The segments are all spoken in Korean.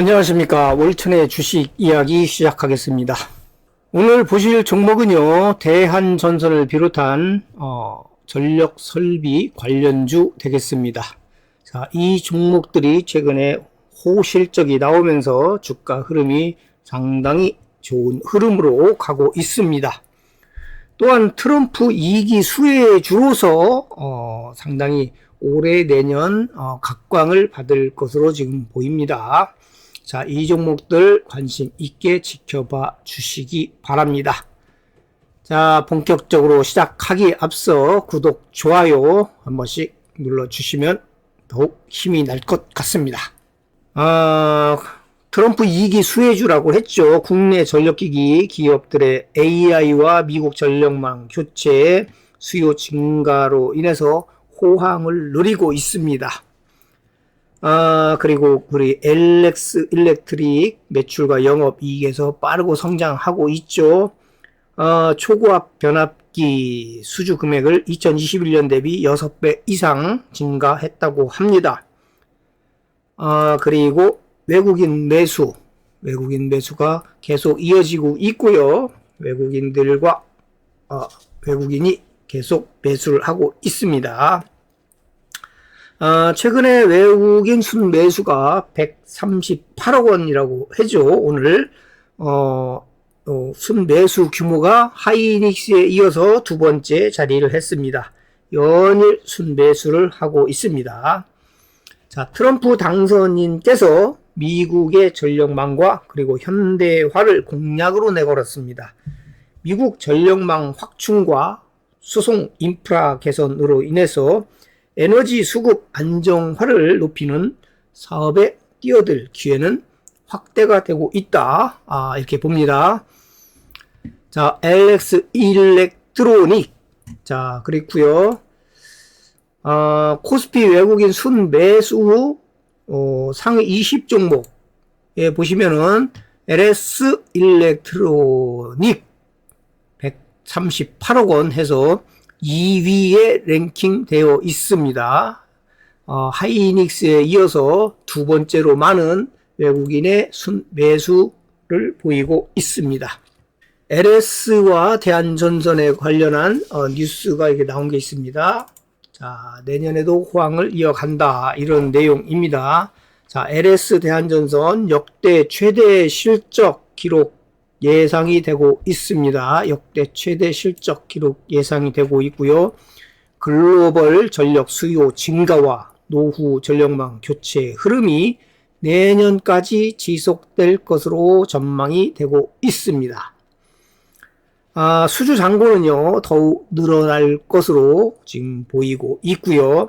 안녕하십니까. 월천의 주식 이야기 시작하겠습니다. 오늘 보실 종목은요, 대한전선을 비롯한, 어, 전력 설비 관련주 되겠습니다. 자, 이 종목들이 최근에 호실적이 나오면서 주가 흐름이 상당히 좋은 흐름으로 가고 있습니다. 또한 트럼프 2기 수혜주로서, 어, 상당히 올해 내년, 어, 각광을 받을 것으로 지금 보입니다. 자, 이 종목들 관심 있게 지켜봐 주시기 바랍니다. 자, 본격적으로 시작하기 앞서 구독, 좋아요 한 번씩 눌러주시면 더욱 힘이 날 것 같습니다. 아, 트럼프 2기 수혜주라고 했죠. 국내 전력기기 기업들의 AI와 미국 전력망 교체 수요 증가로 인해서 호황을 누리고 있습니다. 아, 그리고 우리 엘렉스 일렉트릭 매출과 영업 이익에서 빠르고 성장하고 있죠. 어, 초고압 변압기 수주 금액을 2021년 대비 6배 이상 증가했다고 합니다. 아, 그리고 외국인 매수, 외국인 매수가 계속 이어지고 있고요. 외국인들과 어, 외국인이 계속 매수를 하고 있습니다. 어, 최근에 외국인 순매수가 138억 원이라고 해죠. 오늘 어, 어, 순매수 규모가 하이닉스에 이어서 두 번째 자리를 했습니다. 연일 순매수를 하고 있습니다. 자, 트럼프 당선인께서 미국의 전력망과 그리고 현대화를 공약으로 내걸었습니다. 미국 전력망 확충과 수송 인프라 개선으로 인해서 에너지 수급 안정화를 높이는 사업에 뛰어들 기회는 확대가 되고 있다. 아, 이렇게 봅니다. 자, LX 일렉트로닉. 자, 그렇고요 아, 코스피 외국인 순매수 어, 상위 20 종목에 보시면은 LS 일렉트로닉 138억 원 해서 2위에 랭킹되어 있습니다. 어, 하이닉스에 이어서 두 번째로 많은 외국인의 순 매수를 보이고 있습니다. LS와 대한전선에 관련한 어, 뉴스가 이렇게 나온 게 있습니다. 자, 내년에도 호황을 이어간다. 이런 내용입니다. 자, LS 대한전선 역대 최대 실적 기록 예상이 되고 있습니다. 역대 최대 실적 기록 예상이 되고 있고요. 글로벌 전력 수요 증가와 노후 전력망 교체 흐름이 내년까지 지속될 것으로 전망이 되고 있습니다. 아, 수주 잔고는요, 더욱 늘어날 것으로 지금 보이고 있고요.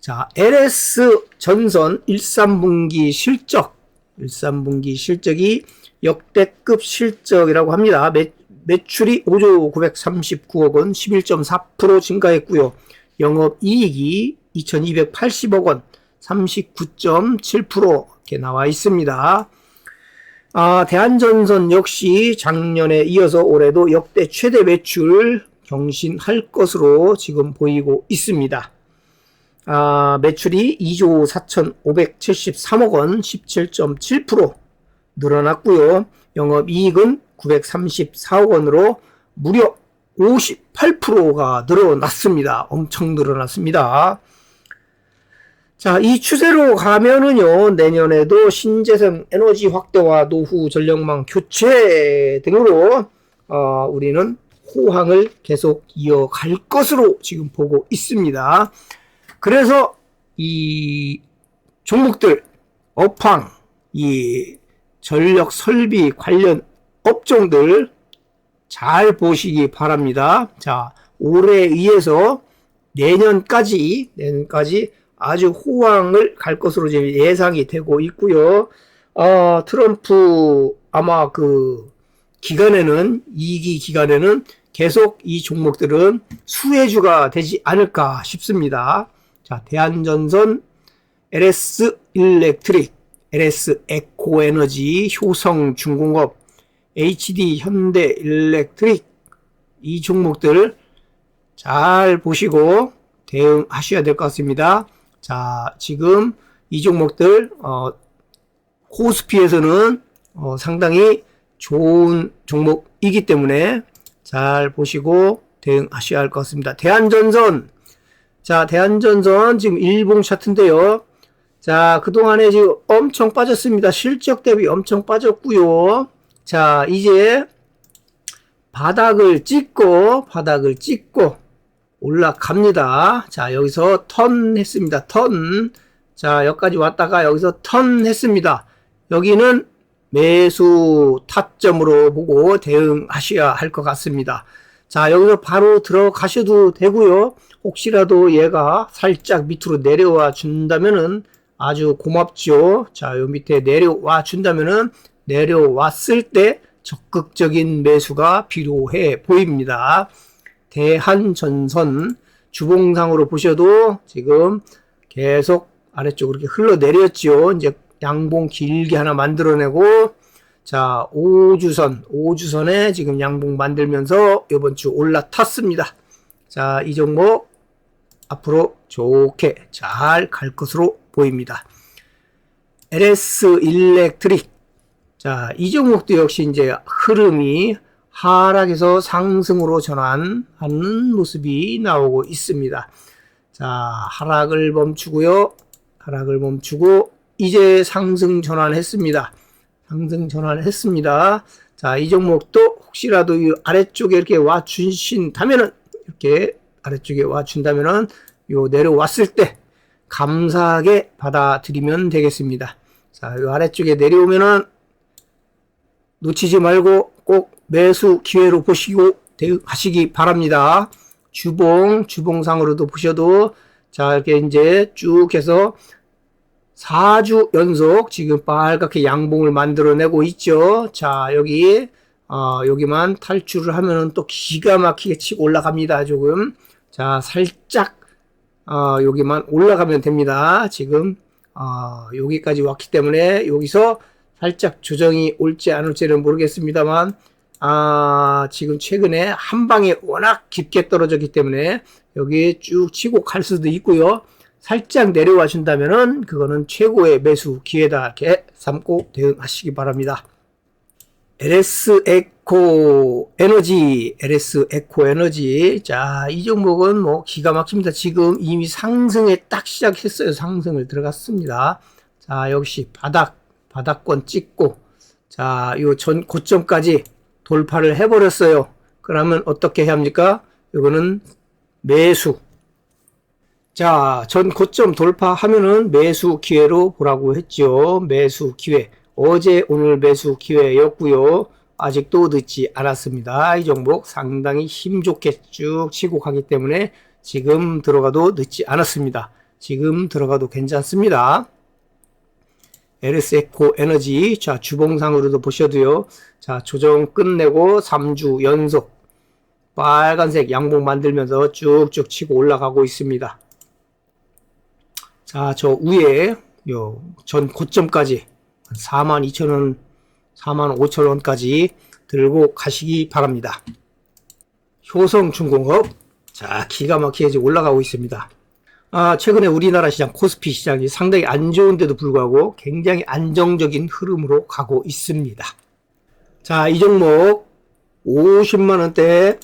자, LS 전선 1, 3분기 실적, 1, 3분기 실적이 역대급 실적이라고 합니다. 매, 매출이 5조 939억 원, 11.4% 증가했고요. 영업이익이 2280억 원, 39.7% 이렇게 나와 있습니다. 아, 대한전선 역시 작년에 이어서 올해도 역대 최대 매출 경신할 것으로 지금 보이고 있습니다. 아, 매출이 2조 4,573억 원, 17.7% 늘어났고요. 영업이익은 934억 원으로 무려 58%가 늘어났습니다. 엄청 늘어났습니다. 자, 이 추세로 가면은요, 내년에도 신재생 에너지 확대와 노후 전력망 교체 등으로, 어, 우리는 호황을 계속 이어갈 것으로 지금 보고 있습니다. 그래서 이 종목들, 업황, 이 전력 설비 관련 업종들 잘 보시기 바랍니다. 자, 올해에 의해서 내년까지, 내년까지 아주 호황을 갈 것으로 지금 예상이 되고 있고요. 어, 트럼프 아마 그 기간에는, 2기 기간에는 계속 이 종목들은 수혜주가 되지 않을까 싶습니다. 자, 대한전선, LS 일렉트릭, LS 에코에너지, 효성 중공업, HD 현대 일렉트릭 이 종목들 잘 보시고 대응하셔야 될 것 같습니다. 자, 지금 이 종목들 어, 코스피에서는 어, 상당히 좋은 종목이기 때문에 잘 보시고 대응하셔야 할 것 같습니다. 대한전선. 자, 대한전선 지금 일봉 차트인데요. 자, 그동안에 지금 엄청 빠졌습니다. 실적 대비 엄청 빠졌고요. 자, 이제 바닥을 찍고 바닥을 찍고 올라갑니다. 자, 여기서 턴 했습니다. 턴. 자, 여기까지 왔다가 여기서 턴 했습니다. 여기는 매수 타점으로 보고 대응하셔야 할 것 같습니다. 자, 여기서 바로 들어가셔도 되고요. 혹시라도 얘가 살짝 밑으로 내려와 준다면은 아주 고맙죠. 자, 요 밑에 내려와 준다면은 내려왔을 때 적극적인 매수가 필요해 보입니다. 대한전선 주봉상으로 보셔도 지금 계속 아래쪽으로 이렇게 흘러내렸죠. 이제 양봉 길게 하나 만들어내고 자, 5주선, 5주선에 지금 양봉 만들면서 이번 주 올라탔습니다. 자, 이 종목 앞으로 좋게 잘 갈 것으로 보입니다. LS 일렉트릭. 자, 이 종목도 역시 이제 흐름이 하락에서 상승으로 전환하는 모습이 나오고 있습니다. 자, 하락을 멈추고요. 하락을 멈추고 이제 상승 전환했습니다. 상승 전환했습니다. 자, 이 종목도 혹시라도 이 아래쪽에 이렇게 와 주신다면은 이렇게 아래쪽에 와 준다면은 요 내려왔을 때 감사하게 받아들이면 되겠습니다. 자, 요 아래쪽에 내려오면은 놓치지 말고 꼭 매수 기회로 보시고 대응하시기 바랍니다. 주봉, 주봉상으로도 보셔도 자, 이렇게 이제 쭉 해서 4주 연속 지금 빨갛게 양봉을 만들어내고 있죠. 자, 여기, 어, 여기만 탈출을 하면은 또 기가 막히게 치고 올라갑니다. 조금. 자, 살짝, 어, 여기만 올라가면 됩니다. 지금, 어, 여기까지 왔기 때문에 여기서 살짝 조정이 올지 안 올지는 모르겠습니다만, 아, 지금 최근에 한 방에 워낙 깊게 떨어졌기 때문에 여기 쭉 치고 갈 수도 있고요. 살짝 내려와 준다면은 그거는 최고의 매수 기회다 이렇게 삼고 대응하시기 바랍니다. LS 에코 에너지, LS 에코 에너지. 자, 이 종목은 뭐 기가 막힙니다. 지금 이미 상승에 딱 시작했어요. 상승을 들어갔습니다. 자, 역시 바닥, 바닥권 찍고, 자, 요 전 고점까지 돌파를 해버렸어요. 그러면 어떻게 해야 합니까? 이거는 매수. 자, 전 고점 돌파하면은 매수 기회로 보라고 했죠. 매수 기회. 어제 오늘 매수 기회였고요. 아직도 늦지 않았습니다. 이 종목 상당히 힘 좋게 쭉 치고 가기 때문에 지금 들어가도 늦지 않았습니다. 지금 들어가도 괜찮습니다. LS에코 에너지 자 주봉상으로도 보셔도요. 자 조정 끝내고 3주 연속 빨간색 양봉 만들면서 쭉쭉 치고 올라가고 있습니다. 자, 저 위에 요 전 고점까지 42,000원, 45,000원까지 들고 가시기 바랍니다. 효성중공업 자, 기가 막히게 올라가고 있습니다. 아, 최근에 우리나라 시장 코스피 시장이 상당히 안 좋은데도 불구하고 굉장히 안정적인 흐름으로 가고 있습니다. 자, 이 종목 50만 원대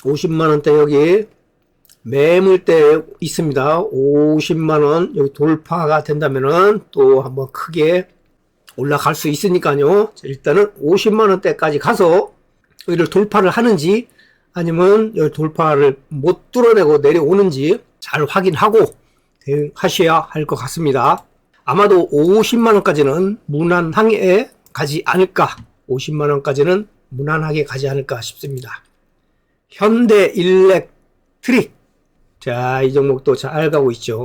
50만 원대 여기 매물대 있습니다. 50만 원 여기 돌파가 된다면은 또 한번 크게 올라갈 수 있으니까요. 일단은 50만 원대까지 가서 여기를 돌파를 하는지 아니면 돌파를 못 뚫어내고 내려오는지 잘 확인하고 대응하셔야 할 것 같습니다. 아마도 50만 원까지는 무난하게 가지 않을까. 50만 원까지는 무난하게 가지 않을까 싶습니다. 현대 일렉트릭. 자, 이 종목도 잘 가고 있죠.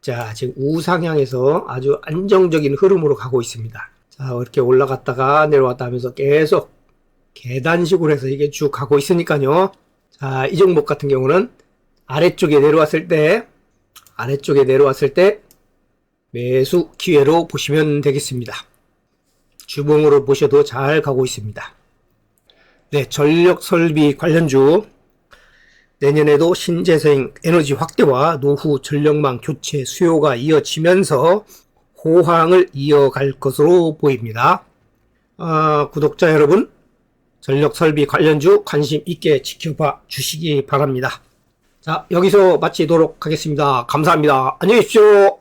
자, 지금 우상향에서 아주 안정적인 흐름으로 가고 있습니다. 자, 이렇게 올라갔다가 내려왔다 하면서 계속 계단식으로 해서 이게 쭉 가고 있으니까요. 자, 이 종목 같은 경우는 아래쪽에 내려왔을 때, 아래쪽에 내려왔을 때 매수 기회로 보시면 되겠습니다. 주봉으로 보셔도 잘 가고 있습니다. 네, 전력 설비 관련주 내년에도 신재생 에너지 확대와 노후 전력망 교체 수요가 이어지면서 호황을 이어갈 것으로 보입니다. 아, 구독자 여러분, 전력 설비 관련주 관심 있게 지켜봐 주시기 바랍니다. 자, 여기서 마치도록 하겠습니다. 감사합니다. 안녕히 계십시오.